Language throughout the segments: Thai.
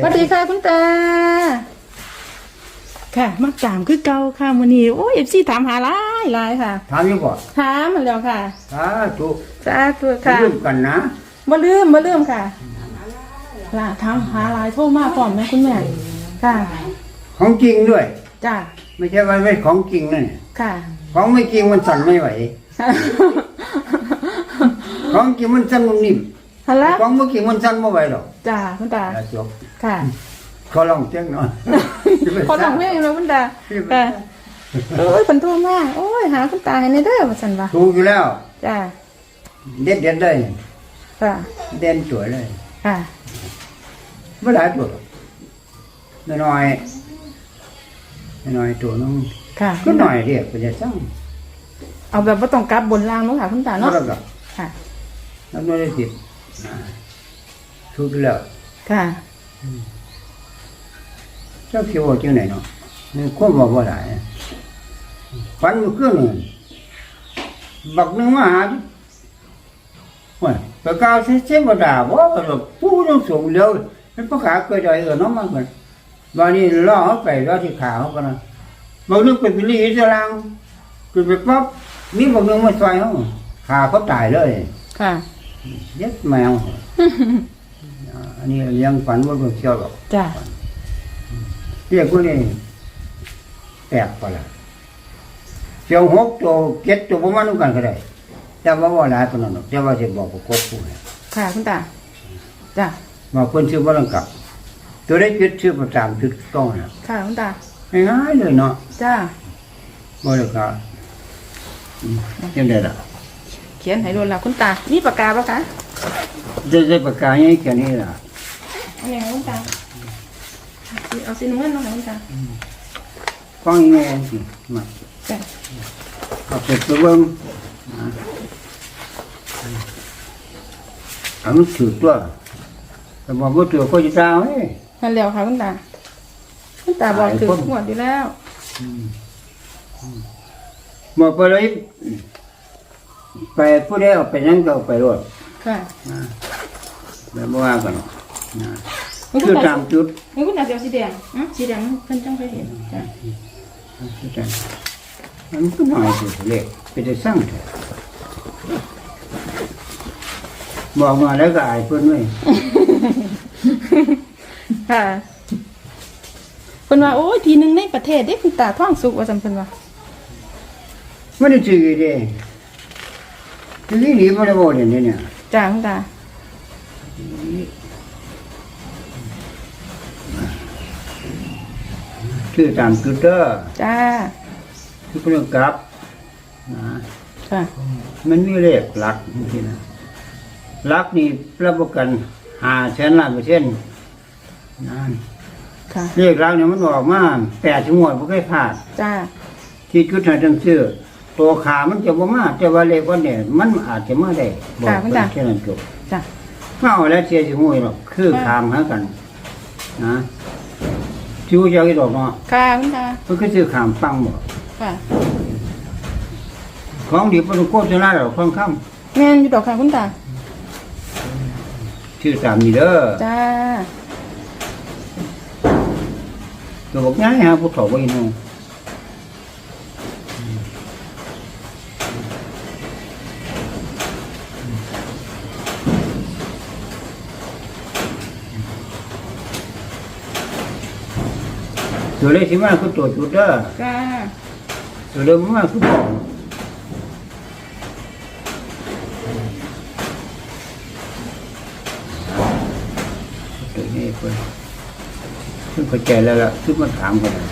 สวัสดีค่ะคุณตา ค่ะมาตามคือเก่าค่ะวันนี้โอ้ยเอฟซีถามหาหลายหลายค่ะ ถามอยู่ก่อนถามมาแล้วค่ะสาธุสาธุค่ะร่วมกันนะมาลืมมาลืมค่ะล่ะถามหาหลายโทรมาพร้อมนะคุณแม่ค่ะ ของจริงด้วยจ้าไม่ใช่ว่าไม่ของจริงนั่นน่ะค่ะ ของไม่จริงมันสั่นไม่ไหว ของจริงมันสั่นมันนิ่มฮัลโหลของไม่จริงมันสั่นไม่ไหวหรอกจ้าคุณตาแล้วจบ ค่ะเขาลองเจ้งหน่อยขอลองเพลงเลยคุณตาค่ะโอ้ยคนโทรมาโอ้ยหาคุณตาให้ในเด้อว่าสันวะถูกอยู่แล้วจ้าเด็ดเด็ดเลยค่ะเด่นสวยเลยค่ะไม่หลายตัวหรอกน้อยๆน้อยๆตัวน้องค่ะก็หน่อยเดียวก็จะสร้างเอาแบบว่าต้องกลับบนล่างเนาะค่ะคุณตาแล้วเนาะก็ค่ะแล้วไม่ได้ติดนะถูกอยู่แล้วค่ะ เจ้าคิดว่าจังไหนเนาะนี่ควบบอกว่าได้ฝันอยู่เครื่องหนึงบักหนึงมาหาว่าไปกล่าวเสียเสียบ่ด่าบ่ก็แบบผู้ต้องสูงเร็วมันประขาเกิดอะไรเออเนาะมันเหมือนวันนี้ล่อเขาไปล่อที่ขาเขากันนะบักหนึงเป็นพิลีอิสลามคือไปปั๊บมีบักหนึงมาซอยเขาขาเขาตายเลย ค่ะ เย็ดแมว อ่าอันนี้ยังฝันว่าเป็นเชี่ยวหรอกจ้าเรียกพวกนี้แปลกไปละเชียวหกตัวเจ็ดตัวประมาณนั้นกันก็ได้แต่ว่าว่าหลายปานนั้นหรอกแต่ว่าจะบอกประกบผู้ให้ค่ะคุณตาจ้าว่าคนชื่อว่าลังกับ ตัวได้จุดชื่อประจำจุดต้องนะค่ะคุณตาง่ายๆเลยเนาะจ้าบ่ได้ก็อืมยังได้ละเขียนให้โดนละคุณตานี่ปากกาปะคะ ได้ได้ประกาศให้แค่นี้ล่ะเอาอย่างคุณตาเอาสีน้ำเงินเนาะค่ะคุณตาฟังยังไงสิมาจ้าเอาไปไปเบิ่งนะอันมันถือตัวแต่ว่าบ่ถือก็จะดาวเอ้ยนั่นแล้วค่ะคุณตาคุณตาบอกถึงหมดอยู่แล้วหมดไปเลยไปผู้ใดเอาไปนั่นก็เอาไปรวด ค่ะแบบบ่ว่ากันหรอกนะมันคุคือณตาตามจุดมันคุณตาจะเอาสีแดงอืมสีแดงเพิ่นจังเคยเห็นจ้าคือตามมันก็น้อยสิเล็กไปได้สร้างเถอะบอกมาแล้วก็อายเพิ่นไว้ค่ะเพิ่นว่าโอ้ยทีหนึงในประเทศเด้คุณตาท่องสุกว่าจำเพิ่นว่าไม่ได้ซื้อเด้ทีนี้หนีบ่ได้บ่เด่นเนี่ย จ้าคุณตาคือตามจุดเด้อจ้าคือเรื่องกลับนะค่ะ มันมีเลขหลักจริงๆนะหลักนี่รับประกันหาแสนล้านเปอร์เซ็นต์นั่นค่ะเลขหลักเนี่ยมันออกมาแปดชั่วโมงไม่เคยพลาดจ้าที่จุดไหนจังซื้อ ตัวขามันจะบ่มาแต่ว่าเลขวันเนี่ยมันอาจจะมาได้บอกค่ะคุณตา แค่นั้นจบจ้าเมาแล้วเสียสิห้วยหรอกคือขามหากันนะชิวเจ้าอีดอกเนาะค่ะคุณตาเพิ่นก็ซื้อขามฟังบ่ค่ะของดีบ่ต้องโฆษณาดอกฟังคำแม่นอยู่ดอกค่ะคุณตาชื่อตามนี้เด้อจ้าตัวบอกง่ายฮะผู้เฒ่าบ่อีน้อ ตัวเลขที่มาคือตัวจุดเด้อจ้าตัวเดิมมาคือบอกตัวนี้เพิ่นเพิ่นเข้าใจแล้วล่ะคือมาถามกันน่ะ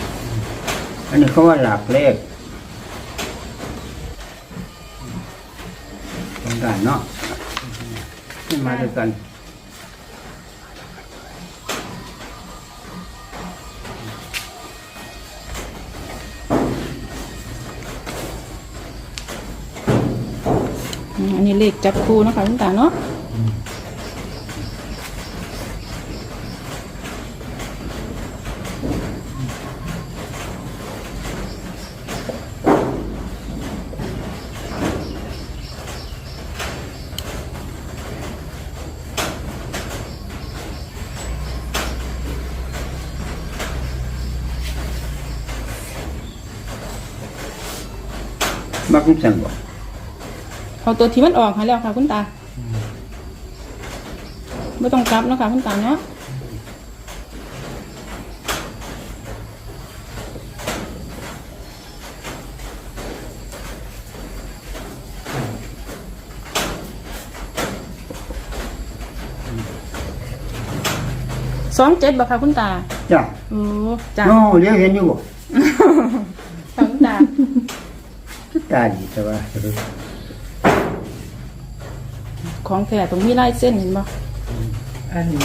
อันนี้เขาว่าหลักเลขตรงกันเนาะขึ้นมาด้วยกัน อันนี้เลขจับคู่นะคะคุณตาเนาะมักลูกแซงบอก เอาตัวที่มันออกให้แล้วค่ะ คุณตาไม่ต้องกลับเนาะคะคุณตาเนาะสองเจ็ดบ่ค่ะคุณตา จ้ะโอ้จ้าโอ้เลี้ยวเห็นอยู่บ่ ค่ะคุณตา ตาดีแต่ว่า ของแท้ตรงมีลายเส้นเห็นบ่อันนี้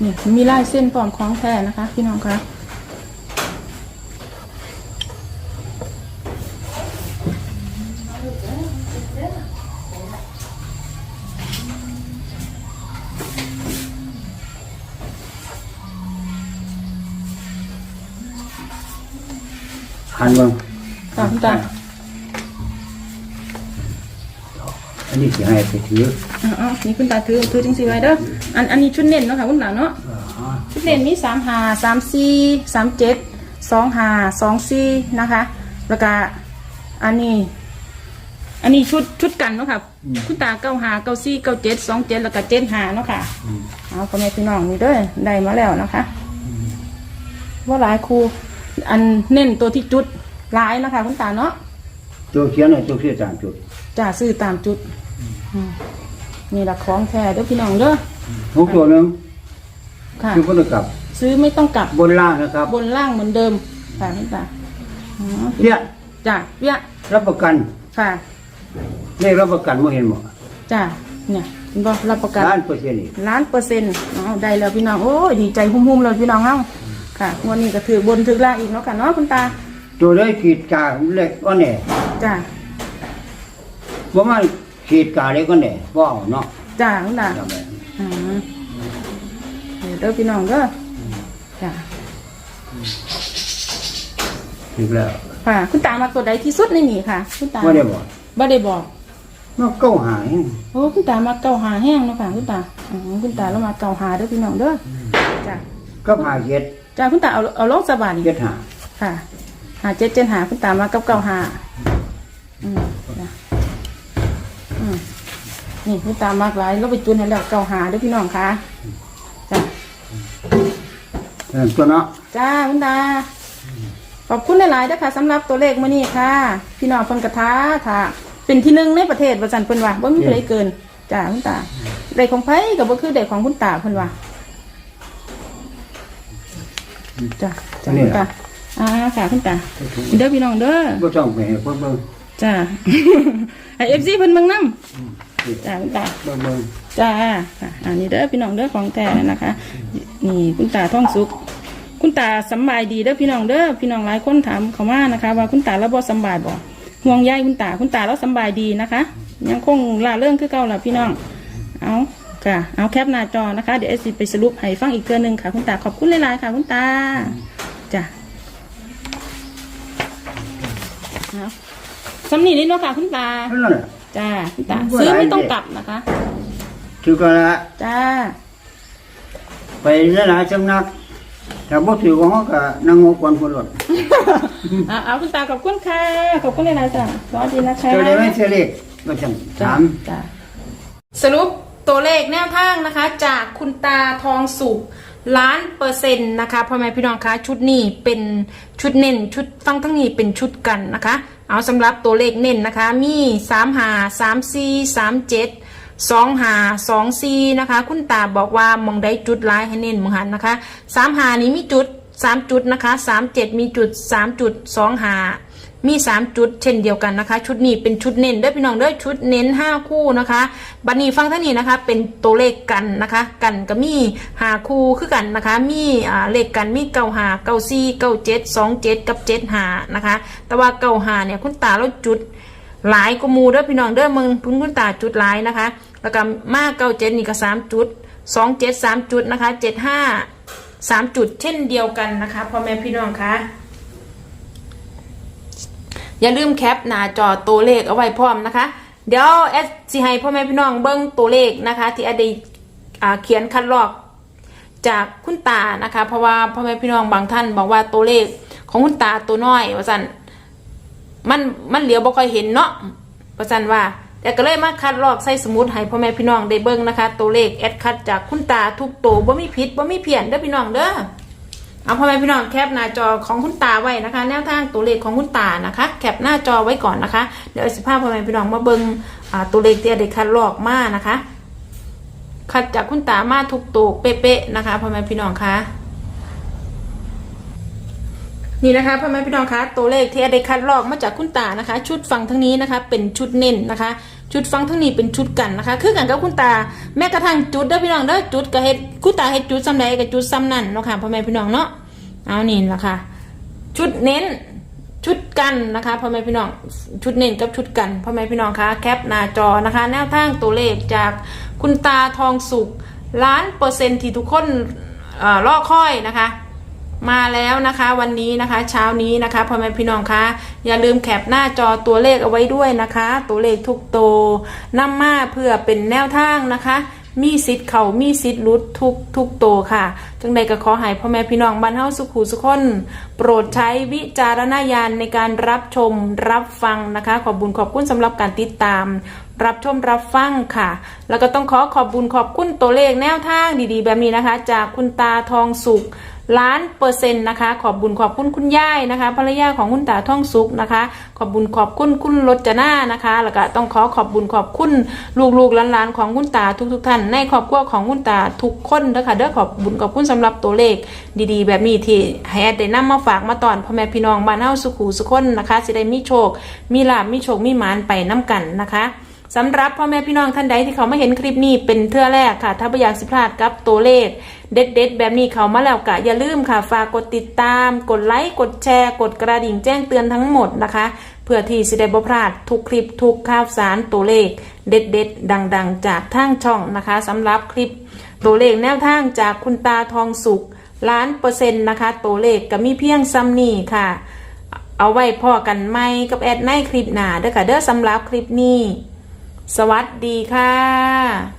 เนี่ยมีลายเส้นพร้อมของแท้นะคะ พี่น้องคะหันเบิ่งค่ะคุณตาอั นนี้สิให้ไปถืออ๋อานี่คุณตาถือถือจริงสิไว้เด้ออันอันนี้ชุดเน้นเนาะค่ะคุณตาเนาะอ๋อชุดเน้นมีสามหาสามสี่สามเจ็ดสองหาสองสี่นะคะ แล้วก็อันนี้ อันนี้ชุดชุดกันเนาะค่ะคุณตาเก้าหาเก้าสี่เก้าเจ็ดสองเจ็ดแล้วก็เจ็ดหาเนาะค่ะเอาพ่อแม่พี่น้องนี่เด้อได้มาแล้วนะคะว่าหลายครูอันเน้นตัวที่จุดหลายนะคะคุณตาเนาะตัวเขียนน่ะตัวเขียนตามจุดจ่าซื้อตามจุดอืม นี่ละของแท้เด้อพี่น้องเด้อหกตัวหนึงค่ะ คือบ่ต้องกลับซื้อไม่ต้องกลับ บนล่างนะครับบนล่างเหมือนเดิม ค่ะคุณตาอ๋อเนี่ยจ้าเปี้ยะรับประกันค่ะเลขรับประกันบ่เห็นบ่จ้าเนี่ยคุณบอกรับประกัน ล้านเปอร์เซ็นต์นี่ล้านเปอร์เซ็นต์อ๋อได้แล้วพี่น้อง โอ้ยดีใจหุ่มๆเลยพี่น้องเอ้าค่ะงวันนี้ก็ถือบนถือล่างอีกเนาะค่ะเนาะคุณตา ตัวได้ขีดกาเล็กก็แน่จ้าบ่มา ขีดกาเล็กก็แน่บ่เอาเนาะจ้าคุณตาจำไว้อืมเดี๋ยวเด้อพี่น้องเด้อจ้าถึงแล้วค่ะ คุณตามาตัวใดที่สุดในนี่ค่ะ คุณตาบ่ได้บ่บ่ได้บอกเนาะเก้าหายโอ้คุณตามาเกาหาแห้งเนาะค่ะคุณตาอ๋อคุณตาเรามาเกาหาเด้อพี่น้องเด้อจ้าก็หาเจ็ดจ้าคุณตาเอาเอาลงสบายเจ็ดหาค่ะหาเจ็ดเจ็ดหาคุณตามากับเกาหาอืมจ้ะอืม นี่คุณตามากหลายเราไปจุนให้แล้วเกาหาเด้อพี่น้องค่ะจ้าเออตัวเนาะจ้าคุณตาขอบคุณหลายๆเด้อค่ะสำหรับตัวเลขมื้อนี้ค่ะ พี่น้องเพิ่นกระทาค่ะ เป็นที่หนึ่งในประเทศว่าซั่นเพิ่นว่าบ่มีใครเกินจ้าคุณตาได้ของไผก็บ่คือได้ของคุณตาเพิ่นว่าจ้าจ้าคุณตาอ่าค่ะคุณตาเด้อพี่น้องเด้อบ่ต้องไปให้เพิ่นเบิ่งจ้าไอเอฟซีเพิ่นเมืองน้ำ จ้าคุณตาเบิ่งเบิ่งจ้าค่ะอันนี้เด้อพี่น้องเด้อของแท้นะคะ นี่คุณตาท่องสุข คุณตาสำบายดีเด้อพี่น้องเด้อพี่น้องหลายคนถามเขามานะคะ ว่าคุณตาแล้วบ่สำบายบ่ห่วงใยคุณตาคุณตาแล้วสำบายดีนะคะ ยังคงล่าเรื่องคือเก่าล่ะพี่น้อง เอาค่ะ เอาแคปหน้าจอนะคะ เดี๋ยวเอซีไปสรุปให้ฟังอีกเทื่อหนึงค่ะ คุณตาขอบคุณหลายๆค่ะ คุณตาจ้ะเอาสำนีนิดเนาะค่ะ คุณตา เท่านั้นแหละจ้าคุณตาซื้อไม่ต้องกลับนะคะ ถือก็ละจ้า ไปหลายๆสำนักถ้าบ่ถือของเขาก็นั่งงกวนพุ่นรถเอาเอาคุณตาขอบคุณค่ะ ขอบคุณหลายๆจ้าสวัสดีนะคะเจ้าได้ไหมเสียเลขก็จังถามจ้าสรุปตัวเลขแนวทางนะคะ จากคุณตาทองสุกล้านเปอร์เซ็นต์นะคะพ่อแม่พี่น้องคะชุดนี้เป็นชุดเน้นชุดฟังทั้งนี้เป็นชุดกันนะคะ เอาสำหรับตัวเลขเน้นนะคะ มีสามหาสามสี่สามเจ็ดสองหาสองสี่นะคะ คุณตาบอกว่ามองได้จุดร้ายให้เน้นมองหันนะคะสามหานี้มีจุดสามจุดนะคะสามเจ็ดมีจุดสามจุดสองหา มี 3 จุดเช่นเดียวกันนะคะ ชุดนี้เป็นชุดเน้นด้อพี่น้องด้อชุดเน้น 5 คู่นะคะบัดนี้ฟังท่านี้นะคะ เป็นตัวเลขกันนะคะ กันก็มีหาคู่คือกันนะคะ มีอ่าเลขกันมีเก้าหาเก้าสี่เก้าเจ็ดสองเจ็ดกับเจ็ดหานะคะ แต่ว่าเก้าหาเนี่ยคุณตาเราจุดหลายกมูเด้อพี่น้องเด้อมึงพุ่นคุณตาจุดหลายนะคะ แล้วก็มากเก้าเจ็ดนี่ก็สามจุดสองเจ็ดสามจุดนะคะเจ็ดห้าสามจุดเช่นเดียวกันนะคะพ่อแม่พี่น้องคะ อย่าลืมแคปหน้าจอตัวเลขเอาไว้พร้อมนะคะ เดี๋ยวแอดสิให้พ่อแม่พี่น้องเบิ้งตัวเลขนะคะ ที่แอดได้เขียนคัดลอกจากคุณตานะคะ เพราะว่าพ่อแม่พี่น้องบางท่านบอกว่าตัวเลขของคุณตาตัวน้อยว่าสันมันมันเหลียวบ่ค่อยเห็นเนาะว่าสันว่า แต่ก็เลยมาคัดลอกใส่สมุดให้พ่อแม่พี่น้องได้เบิ่งนะคะ ตัวเลขแอดคัดจากคุณตาทุกตัวบ่มีผิดบ่มีเพี้ยนเด้อพี่น้องเด้อ เอาพ่อแม่พี่น้องแคปหน้าจอของคุณตาไว้นะคะ แนวทางตัวเลขของคุณตานะคะ แคปหน้าจอไว้ก่อนนะคะ เดี๋ยวสิพาพ่อแม่พี่น้องมาเบิงตัวเลขที่แอดได้คัดลอกมานะคะ คัดจากคุณตามาทุกตัวเป๊ะๆนะคะพ่อแม่พี่น้องคะนี่นะคะพ่อแม่พี่น้องคะตัวเลขที่ได้คัดลอกมาจากคุณตานะคะ ชุดฟังทั้งนี้นะคะ เป็นชุดเน้นนะคะ ชุดฟังทั้งนี้เป็นชุดกันนะคะ คือกันกับคุณตาแม้กระทั่งจุดเด้อพี่น้องเด้อจุดกับเฮ็ดคุณตาเฮ็ดจุดซ้ำใดกับจุดซ้ำนั่นเนาะค่ะพ่อแม่พี่น้องเนาะเอานี่ละค่ะ ชุดเน้นชุดกันนะคะพ่อแม่พี่น้องชุดเน้นกับชุดกันพ่อแม่พี่น้องคะแคปหน้าจอนะคะ แนวทางตัวเลขจากคุณตาทองสุขล้านเปอร์เซ็นต์ที่ทุกคนอ่อรอคอยนะคะ มาแล้วนะคะวันนี้นะคะเช้านี้นะคะพ่อแม่พี่น้องคะอย่าลืมแคปหน้าจอตัวเลขเอาไว้ด้วยนะคะ ตัวเลขทุกโตวนำมาเพื่อเป็นแนวทางนะคะ มีสิทธิ์เขามีสิทธิ์หลุดทุกทุกโตวค่ะจังใดก็ขอให้พ่อแม่พี่น้องบ้านเฮาสุขุสุขคนโปรดใช้วิจารณญาณในการรับชมรับฟังนะคะ ขอบบุญขอบคุณสำหรับการติดตามรับชมรับฟังค่ะ แล้วก็ต้องขอขอบบุญขอบคุณตัวเลขแนวทางดีๆ แบบนี้นะคะ จากคุณตาทองสุข ล้านเปอร์เซ็นต์นะคะ ขอบบุญขอบคุณคุณย่ายนะคะภรรยาของคุณตาท่องสุขนะคะ ขอบบุญขอบคุณคุณรจนานะคะ แล้วก็ต้องขอขอบบุญขอบคุณลูกๆหลานๆของคุณตาทุกๆท่าน ในครอบครัวของคุณตาทุกคนเด้อค่ะเด้อขอบบุญขอบคุณสำหรับตัวเลขดีๆ แบบนี้ที่ให้แอดได้นำมาฝากมาตอนพ่อแม่พี่น้องบ้านเฮาสุขูสุขคนนะคะสิได้มีโชค มีลาบมีโชคมีหมานไปน้กันนะคะสำหรับพ่อแม่พี่น้องท่านใดที่เขาไมาเห็นคลิปนี้เป็นเทื่อแรกค่ะ ถ้าไม่อยากสิพลาดกับตัวเลข เด็ดๆ แบบนี้เขามาแล้วกะอย่าลืมค่ะ ฝากกดติดตาม กดไลค์กดแชร์ กดกระดิ่งแจ้งเตือนทั้งหมดนะคะ เพื่อที่สิได้บ่พลาดทุกคลิปทุกข่าวสารตัวเลข เด็ดๆ ดังๆ จากทางช่องนะคะสำหรับคลิป ตัวเลขแนวทางจากคุณตาทองสุขล้านเปอร์เซ็นต์นะคะ ตัวเลขก็มีเพียงซ้ำนี่ค่ะ เอาไว้พ่อกันไหมกับแอดในคลิปหนาเด้อค่ะเด้อสำหรับคลิปนี้ สวัสดีค่ะ